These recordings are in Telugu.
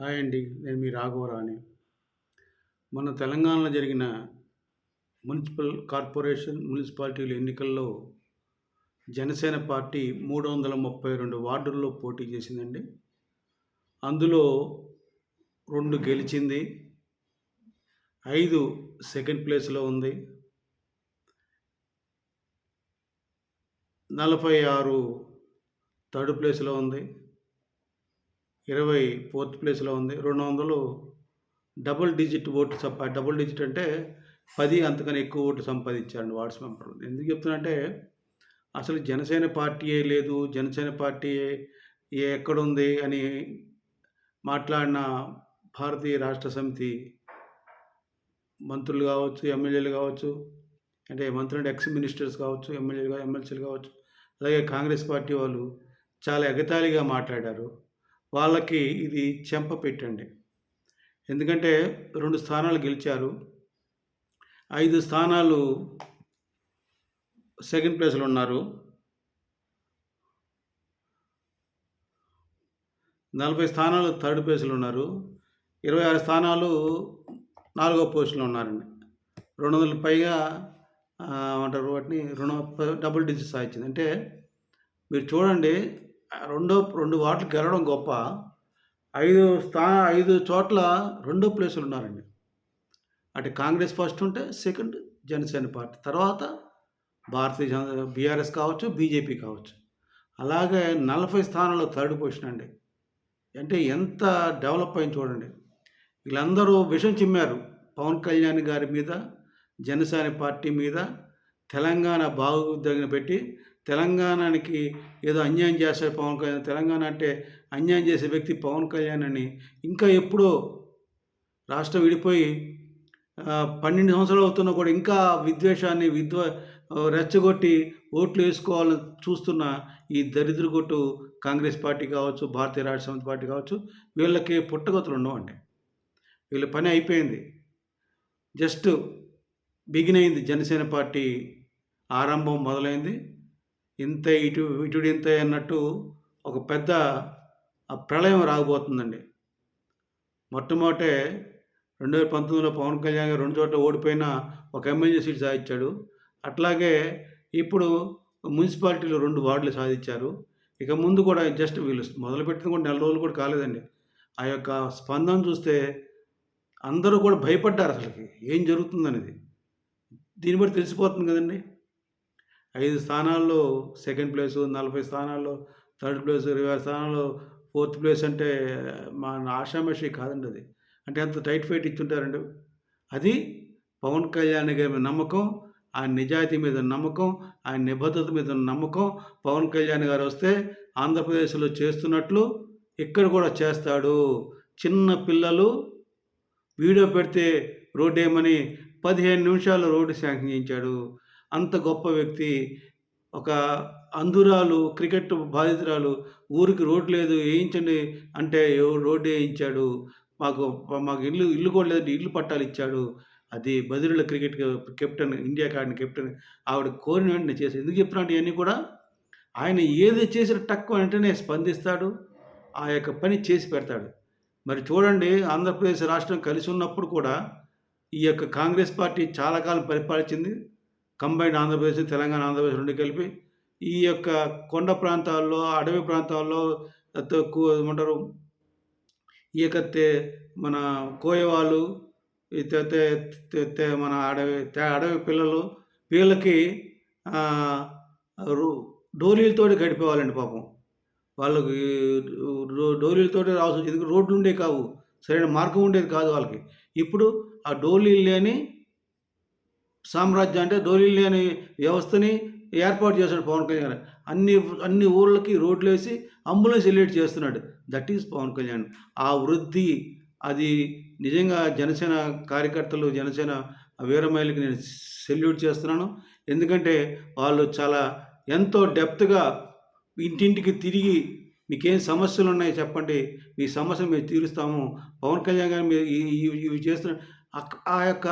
హాయ్ అండి నేను మీ రాఘవరాణి మన తెలంగాణలో జరిగిన మున్సిపల్ కార్పొరేషన్ మున్సిపాలిటీల ఎన్నికల్లో జనసేన పార్టీ మూడు వందల ముప్పై రెండు వార్డుల్లో పోటీ చేసిందండి. అందులో రెండు గెలిచింది ఐదు సెకండ్ ప్లేస్లో ఉంది. నలభై ఆరు థర్డ్ ప్లేస్లో ఉంది. ఇరవై ఫోర్త్ ప్లేస్లో ఉంది. రెండు వందలు డబుల్ డిజిట్ ఓటు సంపా డబుల్ డిజిట్ అంటే పది అంతకన్నా ఎక్కువ ఓటు సంపాదించారండి వార్డ్స్ మెంబర్లు. ఎందుకు చెప్తున్నంటే అసలు జనసేన పార్టీయే లేదు జనసేన పార్టీ ఏ ఎక్కడుంది అని మాట్లాడిన భారతీయ రాష్ట్ర సమితి మంత్రులు కావచ్చు ఎమ్మెల్యేలు కావచ్చు అంటే మంత్రులు అంటే ఎక్స్ మినిస్టర్స్ కావచ్చు ఎమ్మెల్యేలు ఎమ్మెల్సీలు కావచ్చు అలాగే కాంగ్రెస్ పార్టీ వాళ్ళు చాలా ఎగతాళిగా మాట్లాడారు. వాళ్ళకి ఇది చెంప పెట్టండి. ఎందుకంటే రెండు స్థానాలు గెలిచారు. ఐదు స్థానాలు సెకండ్ ప్లేస్లో ఉన్నారు. నలభై స్థానాలు థర్డ్ ప్లేస్లో ఉన్నారు. ఇరవై ఆరు స్థానాలు నాలుగో పొజిషన్లో ఉన్నారండి. రెండు వందల పైగా అంటారు వాటిని రుణ డబుల్ డిజిట్ సాధించింది. అంటే మీరు చూడండి రెండో రెండు వాటిలు గెలవడం గొప్ప. ఐదు స్థా ఐదు చోట్ల రెండో ప్లేసులు ఉన్నారండి. అటు కాంగ్రెస్ ఫస్ట్ ఉంటే సెకండ్ జనసేన పార్టీ. తర్వాత భారతీయ జన బీఆర్ఎస్ కావచ్చు బీజేపీ కావచ్చు. అలాగే నలభై స్థానాల్లో థర్డ్ పొజిషన్ అండి. అంటే ఎంత డెవలప్ అయింది చూడండి. వీళ్ళందరూ విషం చిమ్మారు. పవన్ కళ్యాణ్ గారి మీద జనసేన పార్టీ మీద తెలంగాణ బాగుదగిన పెట్టి తెలంగాణకి ఏదో అన్యాయం చేస్తారు పవన్ కళ్యాణ్. తెలంగాణ అంటే అన్యాయం చేసే వ్యక్తి పవన్ కళ్యాణ్ అని ఇంకా ఎప్పుడో రాష్ట్రం విడిపోయి పన్నెండు సంవత్సరాలు అవుతున్నా కూడా ఇంకా విద్వేషాన్ని విద్వ రెచ్చగొట్టి ఓట్లు వేసుకోవాలని చూస్తున్న ఈ దరిద్ర కొట్టు కాంగ్రెస్ పార్టీ కావచ్చు భారతీయ రాష్ట్ర సమితి పార్టీ కావచ్చు వీళ్ళకి పుట్టగతులు ఉండవండి. వీళ్ళ పని అయిపోయింది. జస్ట్ బిగిన్ అయింది జనసేన పార్టీ ఆరంభం మొదలైంది. ఇంత ఇటు ఇటు ఇంత అన్నట్టు ఒక పెద్ద ప్రళయం రాబోతుందండి. మొట్టమొదటే రెండు వేల పంతొమ్మిదిలో పవన్ కళ్యాణ్ గారు రెండు చోట్ల ఓడిపోయిన ఒక ఎమ్మెల్యే సీట్ సాధించాడు. అట్లాగే ఇప్పుడు మున్సిపాలిటీలో రెండు వార్డులు సాధించారు. ఇక ముందు కూడా జస్ట్ వీళ్ళు మొదలుపెట్టిన కూడా నెల రోజులు కూడా కాలేదండి. ఆ యొక్క స్పందన చూస్తే అందరూ కూడా భయపడ్డారు అసలుకి. ఏం జరుగుతుందనేది. దీన్ని బట్టి తెలిసిపోతుంది కదండి. ఐదు స్థానాల్లో సెకండ్ ప్లేసు నలభై స్థానాల్లో థర్డ్ ప్లేస్ ఇరవై ఆరు స్థానాల్లో ఫోర్త్ ప్లేస్ అంటే మా ఆషామషి కాదండి అది. అంటే అంత టైట్ ఫైట్ ఇచ్చుంటారండి. అది పవన్ కళ్యాణ్ గారి మీద నమ్మకం ఆయన నిజాయితీ మీద నమ్మకం ఆయన నిబద్ధత మీద నమ్మకం. పవన్ కళ్యాణ్ గారు వస్తే ఆంధ్రప్రదేశ్లో చేస్తున్నట్లు ఇక్కడ కూడా చేస్తాడు. చిన్న పిల్లలు వీడియో పెడితే రోడ్డు ఏమని పదిహేను నిమిషాలు రోడ్డు శాంక్షన్ చేయించాడు. అంత గొప్ప వ్యక్తి. ఒక అంధురాలు క్రికెట్ బాధితురాలు ఊరికి రోడ్డు లేదు వేయించండి అంటే రోడ్డు వేయించాడు. మాకు మాకు ఇల్లు ఇల్లు కూడా లేదంటే ఇల్లు పట్టాలు ఇచ్చాడు. అది బదిరుల క్రికెట్ కెప్టెన్ ఇండియా ఆడిన కెప్టెన్ ఆవిడ కోరిన వెంటనే చేసి ఎందుకు చెప్తున్నాడు ఇవన్నీ కూడా? ఆయన ఏది చేసిన తక్కువ వెంటనే స్పందిస్తాడు. ఆ యొక్క పని చేసి పెడతాడు. మరి చూడండి ఆంధ్రప్రదేశ్ రాష్ట్రం కలిసి ఉన్నప్పుడు కూడా ఈ యొక్క కాంగ్రెస్ పార్టీ చాలా కాలం పరిపాలించింది కంబైన్డ్ ఆంధ్రప్రదేశ్ తెలంగాణ ఆంధ్రప్రదేశ్ రెండు కలిపి. ఈ యొక్క కొండ ప్రాంతాల్లో అడవి ప్రాంతాల్లో తక్కువ ఏమంటారు ఈ యొక్క మన కోయవాళ్ళు మన అడవి అడవి పిల్లలు వీళ్ళకి ఆ, డోలీలతోటి గడిపేవాళ్ళండి పాపం. వాళ్ళకి రో- డోలీలతోటి రావాల్సి వచ్చింది ఎందుకంటే రోడ్లు ఉండే కావు. సరైన మార్గం ఉండేది కాదు వాళ్ళకి. ఇప్పుడు ఆ డోలీలు లేని సామ్రాజ్యం అంటే డోలీలు లేని వ్యవస్థని ఏర్పాటు చేశాడు పవన్ కళ్యాణ్ అన్ని అన్ని ఊళ్ళకి రోడ్లు వేసి అంబులెన్స్ ఎలివేట్ చేస్తున్నాడు. That is Pawan Kalyan. ఆ వృద్ధి అది నిజంగా జనసేన కార్యకర్తలు జనసేన వీరమహిళకి నేను సెల్యూట్ చేస్తున్నాను. ఎందుకంటే వాళ్ళు చాలా ఎంతో డెప్త్గా ఇంటింటికి తిరిగి మీకేం సమస్యలు ఉన్నాయి చెప్పండి. మీ సమస్యలు మేము తీరుస్తాము. పవన్ కళ్యాణ్ గారు మీరు ఇవి చేస్తున్న ఆ యొక్క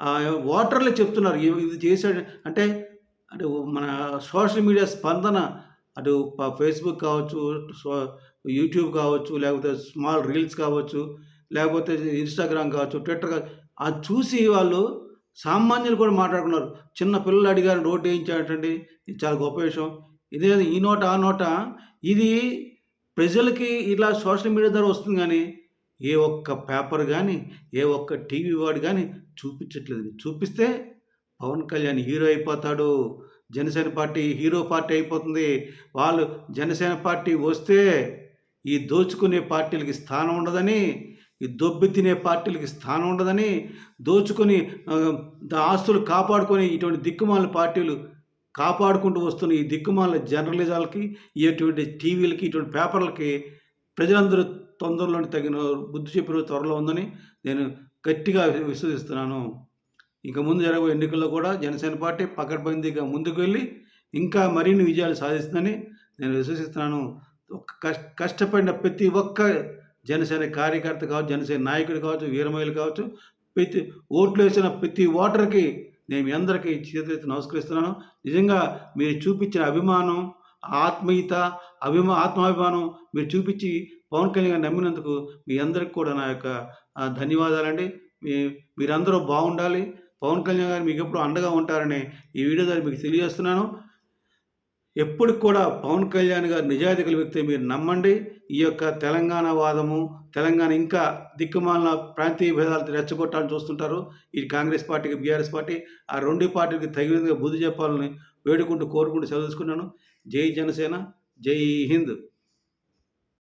ఆ ఓటర్లు చెప్తున్నారు. ఇవి ఇది చేశాడు అంటే అంటే మన సోషల్ మీడియా స్పందన అటు ఫేస్బుక్ కావచ్చు యూట్యూబ్ కావచ్చు లేకపోతే స్మాల్ రీల్స్ కావచ్చు లేకపోతే ఇన్స్టాగ్రామ్ కావచ్చు ట్విట్టర్ కావచ్చు అది చూసి వాళ్ళు సామాన్యులు కూడా మాట్లాడుకున్నారు. చిన్న పిల్లలు అడిగారు రోడ్డు వేయించాడండి ఇది చాలా గొప్ప విషయం. ఇదే ఈ నోట ఆ నోట ఇది ప్రజలకి ఇలా సోషల్ మీడియా ద్వారా వస్తుంది కానీ ఏ ఒక్క పేపర్ కానీ ఏ ఒక్క టీవీ వాడు కానీ చూపించట్లేదు చూపిస్తే పవన్ కళ్యాణ్ హీరో అయిపోతాడు జనసేన పార్టీ హీరో పార్టీ అయిపోతుంది వాళ్ళు జనసేన పార్టీ వస్తే ఈ దోచుకునే పార్టీలకి స్థానం ఉండదని ఈ దొబ్బి తినే పార్టీలకి స్థానం ఉండదని దోచుకొని ఆస్తులు కాపాడుకొని ఇటువంటి దిక్కుమాల పార్టీలు కాపాడుకుంటూ వస్తున్న ఈ దిక్కుమాల జర్నలిజాలకి ఇటువంటి టీవీలకి ఇటువంటి పేపర్లకి ప్రజలందరూ తొందరలోనే తగిన బుద్ధి చెప్పిన త్వరలో ఉందని నేను గట్టిగా విశ్వసిస్తున్నాను. ఇంకా ముందు జరగబోయే ఎన్నికల్లో కూడా జనసేన పార్టీ పకడ్బందీగా ముందుకు వెళ్ళి ఇంకా మరిన్ని విజయాలు సాధిస్తుందని నేను విశ్వసిస్తున్నాను. కష్ట కష్టపడిన ప్రతి ఒక్క జనసేన కార్యకర్త కావచ్చు జనసేన నాయకుడు కావచ్చు వీరమహిళ కావచ్చు ప్రతి ఓట్లు వేసిన ప్రతి ఓటర్కి నేను మీ అందరికీ చేతులెత్తి నమస్కరిస్తున్నాను. నిజంగా మీరు చూపించిన అభిమానం ఆత్మీయత అభిమా ఆత్మాభిమానం మీరు చూపించి పవన్ కళ్యాణ్ గారిని నమ్మినందుకు మీ అందరికి కూడా నా యొక్క ధన్యవాదాలండి. మీ మీరందరూ బాగుండాలి. పవన్ కళ్యాణ్ గారు మీకు ఎప్పుడు అండగా ఉంటారని ఈ వీడియో ద్వారా మీకు తెలియజేస్తున్నాను. ఎప్పటికి కూడా పవన్ కళ్యాణ్ గారు నిజాయితీ గల వ్యక్తి మీరు నమ్మండి. ఈ యొక్క తెలంగాణ వాదము తెలంగాణ ఇంకా దిక్కుమాలిన ప్రాంతీయ భేదాలు రెచ్చగొట్టాలని చూస్తుంటారు. ఈ కాంగ్రెస్ పార్టీకి బీఆర్ఎస్ పార్టీ ఆ రెండు పార్టీకి తగినందుగా బుద్ధి చెప్పాలని వేడుకుంటూ కోరుకుంటూ చదువుకున్నాను జై జనసేన జై హింద్.